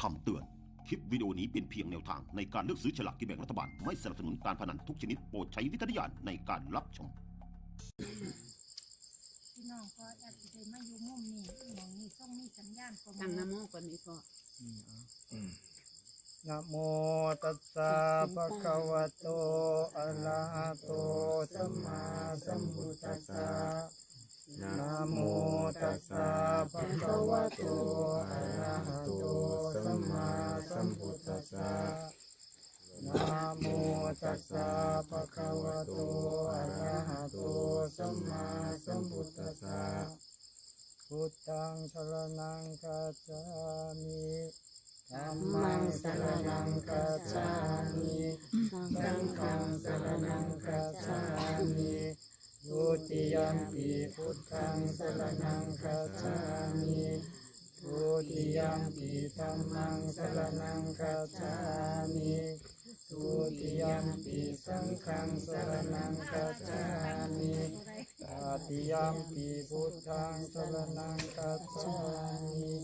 คำเตือน คลิปวิดีโอนี้เป็นเพียงแนวทางในการเลือกซื้อฉลากกินแบ่งรัฐบาล ไม่สนับสนุนการพนันทุกชนิดโปรดใช้วิจารณญาณในการรับชม พี่น้องก็แอดสิได้มาอยู่มุมนี้หมองนี้ต้องมีสัญญาณประตั้งมาณน้ำโมก่อนนี้พ่อนะโมตัสสะภะคะวะโตอะระหะโตสัมมาสัมพุทธัสสะ นะโมตัสสะภะคะวะโตอะระหะโตสัมมาสัมพุทธัสสะนะโมตัสสะภะคะวะโตอะระหะโตสัมมาสัมพุทธัสสะพุทธังชรณังคัจฉามิธัมมังสรณังคัจฉามิสังฆังสรณังคัจฉามิ ทุติยมปีพุทธังสรณังคัจฉามิทุติยมปีธัมมังสรณังคัจฉามิทุติยมปีสังฆังสรณังคัจฉามิตาติยมปีพุทธังสรณังคัจฉามิ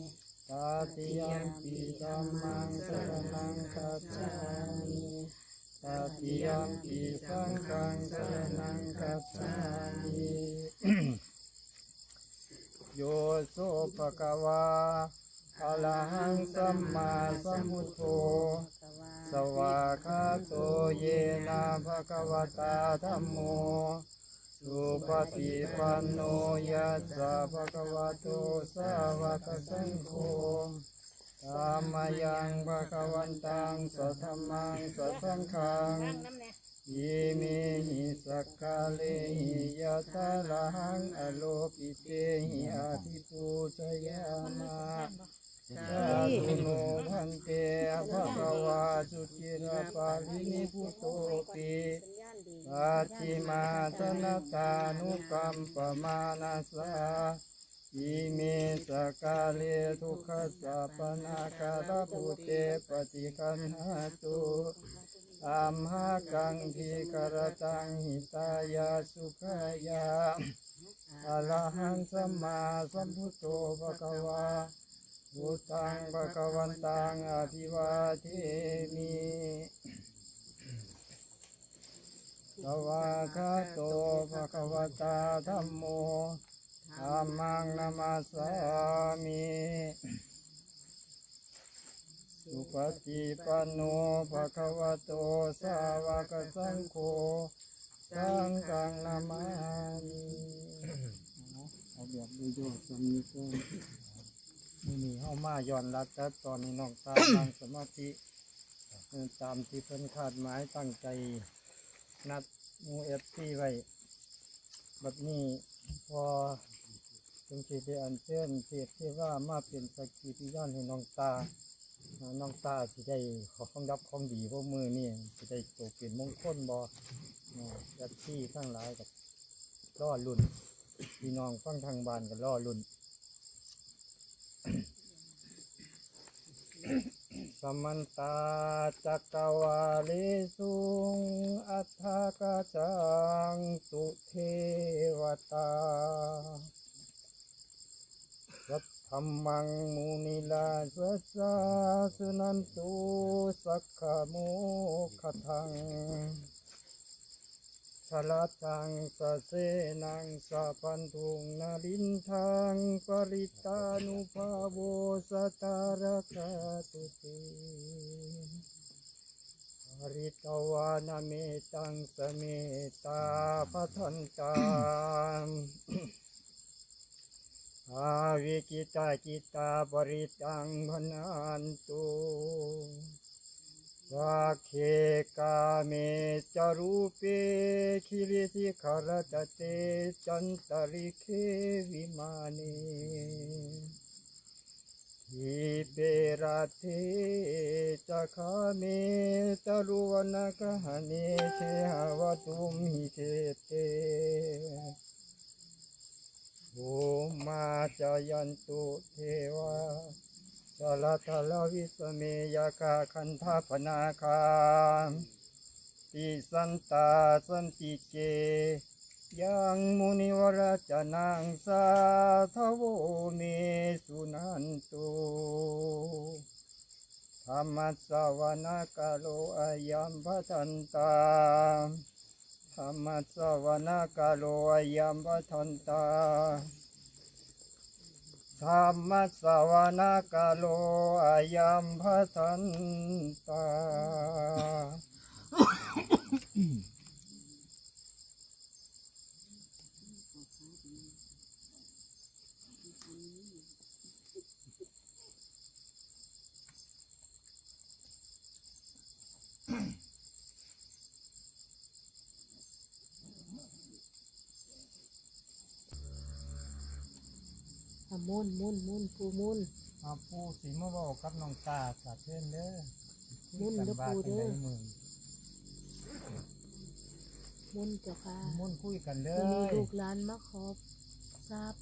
ตาติยัมปิธัมมังสรณังคัจฉามิ ตาติยัมปิสังฆังสรณังคัจฉามิโยโสภะคะวาอะระหังสัมมาสัมพุทโธสวากขาโตเยนะภะคะวะตาธัมโมสุปฏิปันโนยัสสะภะคะวะโตสาวกสังโฆ ธรรมยังภะคะวันตังสัทธมมังสัทังขังยิเมหิสักกาเลหิยะตาลังอโลกิเตหิอาทิปูชยามะสาธุโนพันเตภะคะวาสุจิรปาลินิพุตโตปิปัจจิมาสนตานุกรรมปมานาสา อิเมสกาเลทุขสัพนาคาลปุเตปฏิคันหาตุอัมหากังทีกรตังหิตายาสุขายาอรหังสัมมาสัมพุทโธภะคะวาพุทธังภะคะวันตังอภิวาเทมิสวากาโตภะคะวตาธัมโม ธัมมังนามาสามิสุปฏิปันโนภะคะวะโตสาวกสังโฆสังฆังนามามิเอาแบบดูโยสามีก็นี่นี่เข้ามาย้อนรัดแต่ตอนนี้น้องตานั่งสมาธิเออตามที่เพิ่นคาดหมายตั้งใจนัดมูเอฟซีไว้ แบัดนี้พอ จึงสิได้อันเชิญเทพเทว่ามาเป็นสกีพยานให้น้องตา น้องตาสิได้ขอของรับของดีพวกมือนี่สิได้ตกเป็นมงคลบ่เอฟซีทั้งหลายกับล่อลุ่นพี่น้องฟังทางบ้านกับล่อลุ่นสมันตาจักรวาลิสุงอัฏฐกาจังสุเทวตา ธรรมังมุนิลาสวสสาสุนันตุสักขโมขทังชลาตังสะเสนังสะพันธุงนาลินทางปริตานุภาโวสตารคาตุติปริตวานาเมตังสเมตาพัทันตาม อาวิกิตาจิตาปริตังพนันตุสักเคกาเมจารูเปคิริสิขารตเตจันตริเควิมานีทิเปราเทจักขาเมตรุวนกหเนเทหวตุมหิเทเต โอมาจายันตุเทวาสลาทลวิสเมยาคาคันธาปนาคาติสันตาสันติเจ ยังมุนิวรจนังสาทโวเมสุนันตุธรรมสวนกาโลอายัมปทันตา ธรรมสวนกาโลอายัมปทันตาธรรมสวนกาโลอายัมปทันตา มุนมุนมุนปูมุนอาปูสีมะบอกกับน้องตาสับเพื่อนเด้อมุ่นเด้อปู่เด้อกันบ้านจั่งใมือมุนเจ้าค่ะมุ่นคุยกันเด้วันนี้อลูกหลานมาขอทราบ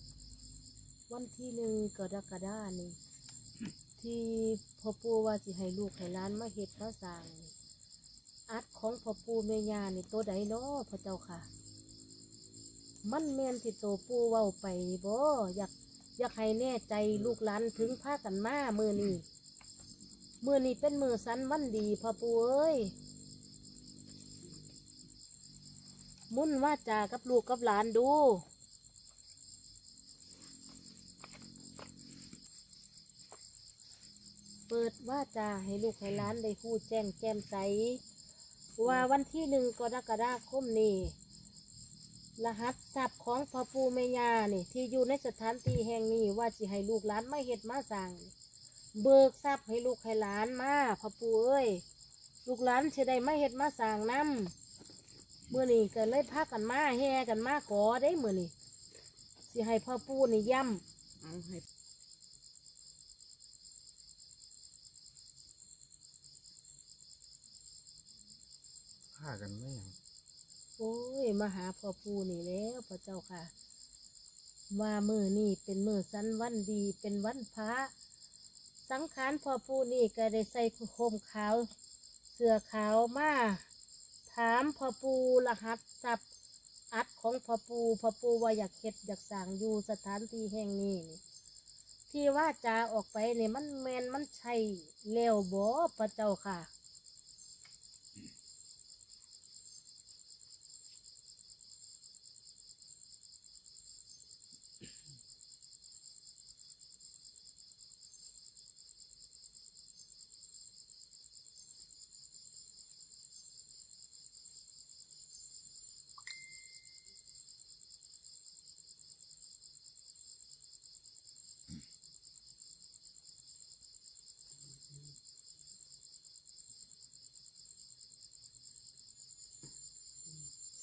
วันที่หนึ่งกรกฎานี่ที่พ่อปู่ว่าสิให้ลูกให้หลานมาเฮ็ดมาสร้างนี่อัดของพ่อปู่แม่ย่านี่ตัวใดเนาะพระเจ้าค่ะ มันแม่นที่โตปู่เว้าไปนี่บ่อยาก อยากให้แน่ใจลูกหลานถึงพากันมามือนี้มือนี้เป็นมือสันวันดีพ่อปู่เอ้ยมุ่นว่าจากับลูกกับหลานดู เปิดว่าจาให้ลูกให้หลานได้พูดแจ้งแจ่มใสว่าวันที่หนึ่งกรกฎาคมนี้ รหัสทรัพย์ของพ่อปู่แม่ย่านี่ ที่อยู่ในสถานที่แห่งนี้ว่าจะให้ลูกหลานไม่เห็ดมาสั่งเบิกทรัพย์ให้ลูกให้หลานมาพ่อปู่เอ้ยลูกหลานจะได้ไม่เห็ดมาสั่งนำเมื่อนี้ก็เลยพากันมาแห่กันมาขอได้เมื่อนี้สิให้พ่อปู่นี่ย่ำเอาให้ฆ่ากันไหมยัง โอ้ยมาหาพ่อปู่นี่แล้วพระเจ้าค่ะ ว่ามือนี่เป็นมือสันวันดีเป็นวันพระ สังขารพ่อปู่นี่ก็ได้ใส่โคมขาว เสื้อขาวมาถามพ่อปู่รหัสทรัพย์อัดของพ่อปู่พ่อปู่ว่าอยากเฮ็ดอยากสั่งอยู่สถานที่แห่งนี้ที่ว่าจาออกไปเนี่ยมันแมนมันใช่แล้วบ่พระเจ้าค่ะ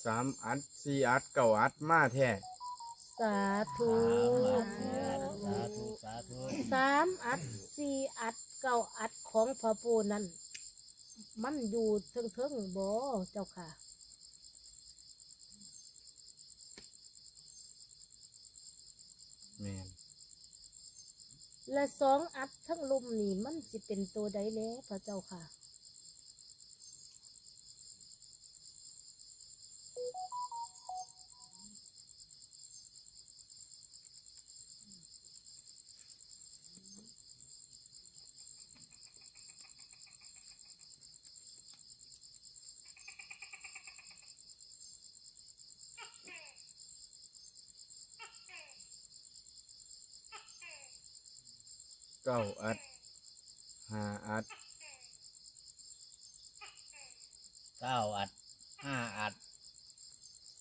สามอัดสี่อัดเก้าอัดมาแท้สาธุสามอัดสี่อัดเก้าอัดของพระปูนั้น มันอยู่เทิงๆบ่เจ้าค่ะ แม่นและสองอัดทั้งลุมนี่มันสิเป็นตัวใดแล้วพระเจ้าค่ะ เก้าอัดห้าอัดเก้าอัดห้าอัด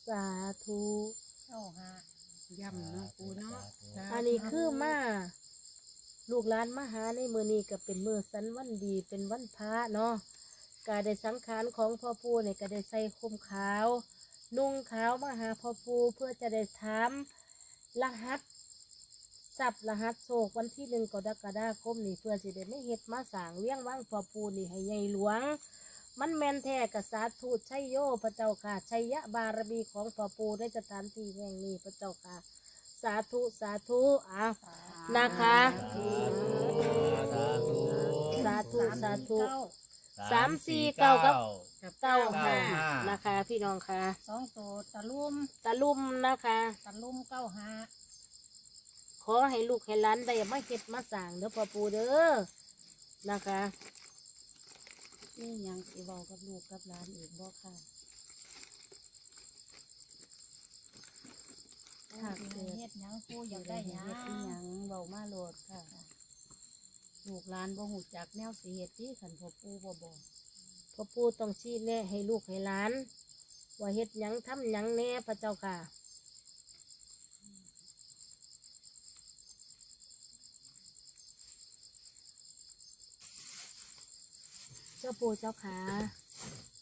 สาธุเจ้าหาย่ำเนาะปูเนาะสาธุอันนี้คือมาลูกหลานมาหาในมือนี้ก็เป็นมือสันวันดีเป็นวันพระเนาะกาได้สังขารของพ่อปู่เนี่ยก็ได้ใส่คมขาว นุ่งขาวมาหาพ่อปู่เพื่อจะได้ถามรหัส สับรหัสโศกวันที่หนึ่งกรกฎาคมนี่เพื่อสิได้ไม่เฮ็ดมาสร้างเลี้ยงว่างพ่อปู่นี่ให้ใหญ่หลวง มันแมนแท้กับสาธุชัยโยพระเจ้าค่ะชัยยะบารมีของพ่อปู่ในสถานที่แห่งนี้พระเจ้าค่ะ สาธุสาธุอะนะคะสาธุสาธุสามสี่เก้ากับกับเก้าห้าเก้าห้านนะคะ พี่น้องค่ะสองตัวตะลุ่มตะลุ่มนะคะ ตะลุ่มเก้าหาข อให้ลูกให้ล้านได้มาเก็บมาสั่งเด้อพ่อปู่เด้อนะคะนี่ยังสิเว้ากับลูกกับหลานอีกบ่ค่ะถ้าเกิดเฮ็ดหยังปูอยากได้หยังเฮ็ดอีหยังเว้ามาโลดค่ะลูกหลานบ่ฮู้จักแนวสิเฮ็ดที่คันพ่อปู่บ่บอกพ่อปู่ต้องชี้แนะให้ลูกให้หลาน ว่าเฮ็ดหยังทำหยังแน่พระเจ้าค่ะ เจ้าปู่เจ้าขา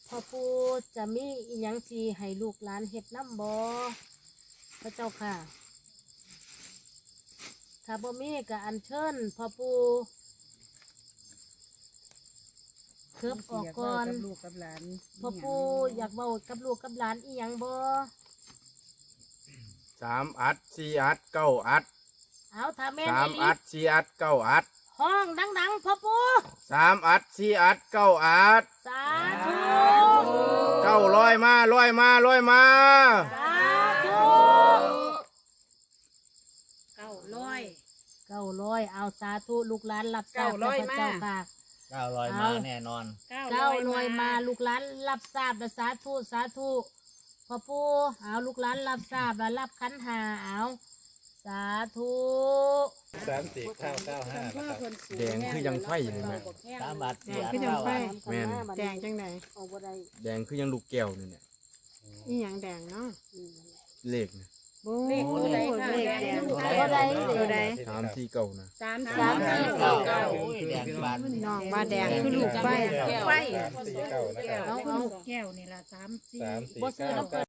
พ่อปู่จะมีอีหยังสิให้ลูกหลานเฮ็ดน้ำบ่พระเจ้าค่ะ ถ้าบ่มีก็อัญเชิญพ่อปู่เคิบออกก่อนกับลูกกับหลานพ่อปู่อยากเว้ากับลูกกับหลานอีหยังบ่สามอัดสี่อัดเก้าอัด เอาถ้าแม่นสามอีหลีอัดสี่อัดเก้าอัด ห้องดังๆพ่อปู่สามอัดสี่อัดเก้าอัดสาธุเก้าร้อยมาร้อยมาร้อยมาสาธุเก้าร้อยเก้าร้อยเอาสาธุลูกหลานรับทราบเก้าร้อยพระเจ้ามาค่ะ เก้าร้อยเอามาแน่นอนเก้าร้อยมาลูกหลานรับทราบแล้วสาธุสาธุพ่อปู่เอาลูกหลานรับทราบแล้วรับขันหาเอา สาธุสามสี่เก้าเก้าห้านะครับ แดงคือยังไฟเลยแม่ สามบาทแดสี่งอัดคือจังเก้าไฟอัดแม่น แดงจังไหนเอาบ่ได้แดงคือยังลูกแก้วนี่เนี่ยอีหยังแดงเนาะเลขนะเลขตัวใดค่ะ เลขแดงบ่ได้ตัวใดสามสี่เก้านะสามสามสี่สี่เก้า เก้าโอ้ยแดงบาทน้องว่าแดงคือลูกไฟ ไฟสี่เก้านะครับเอาเอาแก้วนี่ล่ะสามสี่ สามสี่บ่ซื้อเก้าน้ำเปิด